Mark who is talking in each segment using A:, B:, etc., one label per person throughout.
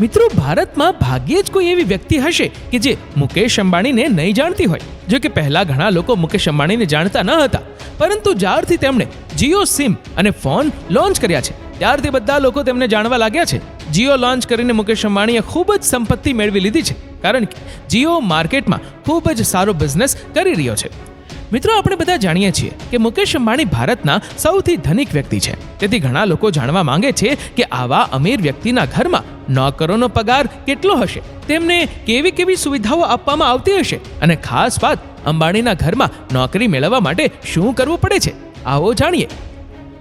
A: મિત્રો, ભારતમાં ભાગ્યે જ કોઈ એવી વ્યક્તિ હશે કે જે મુકેશ અંબાણીને નહીં જાણતી હોય, જો કે પહેલા ઘણા લોકો મુકેશ અંબાણીને જાણતા ન હતા. પરંતુ જ્યારથી તેમણે જીઓ સિમ અને ફોન લોન્ચ કર્યા છે, ત્યારથી બધા લોકો તેમને જાણવા લાગ્યા છે. જીઓ લોન્ચ કરીને મુકેશ અંબાણીએ ખૂબ જ સંપત્તિ મેળવી લીધી છે, કારણ કે જીઓ માર્કેટમાં ખૂબ જ સારો બિઝનેસ કરી રહ્યો છે. મિત્રો, આપણે બધા જાણીએ છીએ કે મુકેશ અંબાણી ભારતના સૌથી ધનિક વ્યક્તિ છે. તેથી ઘણા લોકો જાણવા માંગે છે કે આવા અમીર વ્યક્તિના ઘરમાં નોકરોનો પગાર કેટલો હશે? તેમને કેવી કેવી સુવિધાઓ આપવામાં આવતી હશે? અને ખાસ વાત, અંબાણીના ઘરમાં નોકરી મેળવવા માટે શું કરવું પડે છે? આવો જાણીએ.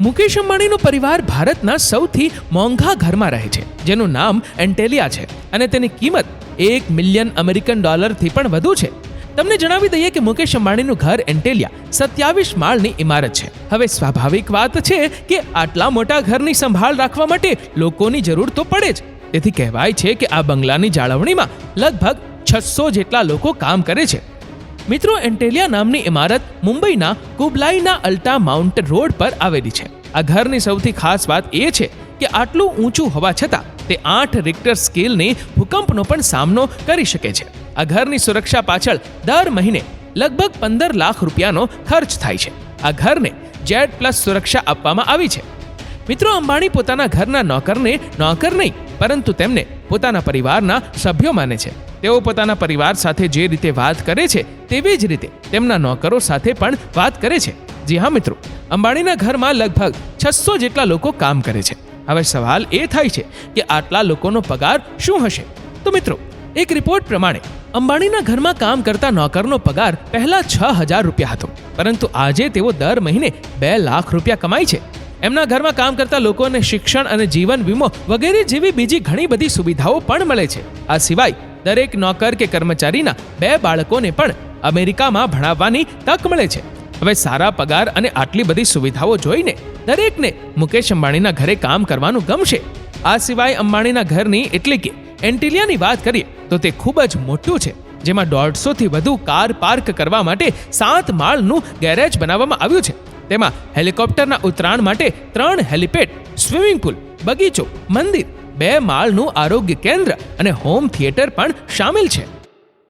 A: મુકેશ અંબાણીનો પરિવાર ભારતના સૌથી મોંઘા ઘરમાં રહે છે, જેનું નામ એન્ટેલિયા છે. અને તેની કિંમત એક મિલિયન અમેરિકન ડોલરથી પણ વધુ છે. તમને જણાવી દઈએ કે મુકેશ અંબાણીનું ઘર એન્ટેલિયા, સત્યાવીસ માળની ઇમારત છે. હવે સ્વાભાવિક વાત છે કે આટલા મોટા ઘરની સંભાળ રાખવા માટે લોકોની જરૂર તો પડે જ. તેથી કહેવાય છે કે આ બંગલાની જાળવણીમાં લગભગ છસો જેટલા લોકો કામ કરે છે. મિત્રો, એન્ટેલિયા નામની ઇમારત મુંબઈના કુબલાઈના અલ્ટા માઉન્ટ રોડ પર આવેલી છે. આ ઘરની સૌથી ખાસ વાત એ છે કે આટલું ઊંચું હોવા છતાં તે આઠ રિક્ટર સ્કેલની ભૂકંપનો પણ સામનો કરી શકે છે. આ ઘરની સુરક્ષા પાછળ દર મહિને લગભગ પંદર લાખ રૂપિયાનો ખર્ચ થાય છે. આ ઘરને જેડ પ્લસ સુરક્ષા આપવામાં આવી છે. મિત્રો, અંબાણી પોતાના ઘરના નોકરને નોકર નહીં, પરંતુ તેમને પોતાના પરિવારના સભ્યો માને છે. તેઓ પોતાના પરિવાર સાથે જે રીતે વાત કરે છે, તેવી જ રીતે તેમના નોકરો સાથે પણ વાત કરે છે. જી હા મિત્રો, અંબાણીના ઘરમાં લગભગ છસો જેટલા લોકો કામ કરે છે. હવે સવાલ એ થાય છે કે આટલા લોકોનો પગાર શું હશે? તો મિત્રો, એક રિપોર્ટ પ્રમાણે અંબાણીના ઘરમાં કામ કરતા નોકરનો પગાર પહેલા છ હજાર રૂપિયા હતો. પરંતુ આજે તેઓ દર મહિને બે લાખ રૂપિયા કમાય છે. એમના ઘરમાં કામ કરતા લોકોને શિક્ષણ અને જીવન વીમો વગેરે જેવી બીજી ઘણી બધી સુવિધાઓ પણ મળે છે. આ સિવાય દરેક નોકર કે કર્મચારીના બે બાળકોને પણ અમેરિકામાં ભણાવવાની તક મળે છે. હવે સારા પગાર અને આટલી બધી સુવિધાઓ જોઈને દરેકને મુકેશ અંબાણીના ઘરે કામ કરવાનું ગમશે. આ સિવાય અંબાણીના ઘરની એટલે કે એન્ટિલિયાની વાત કરીએ તો તે ખૂબ જ મોટું છે, જેમાં દોઢસોથી વધુ કાર પાર્ક કરવા માટે સાત માળનું ગેરેજ બનાવવામાં આવ્યું છે. તેમાં હેલિકોપ્ટરના ઉતરાણ માટે ત્રણ હેલિપેડ, સ્વિમિંગ પુલ, બગીચો, મંદિર, બે માળનું આરોગ્ય કેન્દ્ર અને હોમ થિયેટર પણ સામેલ છે.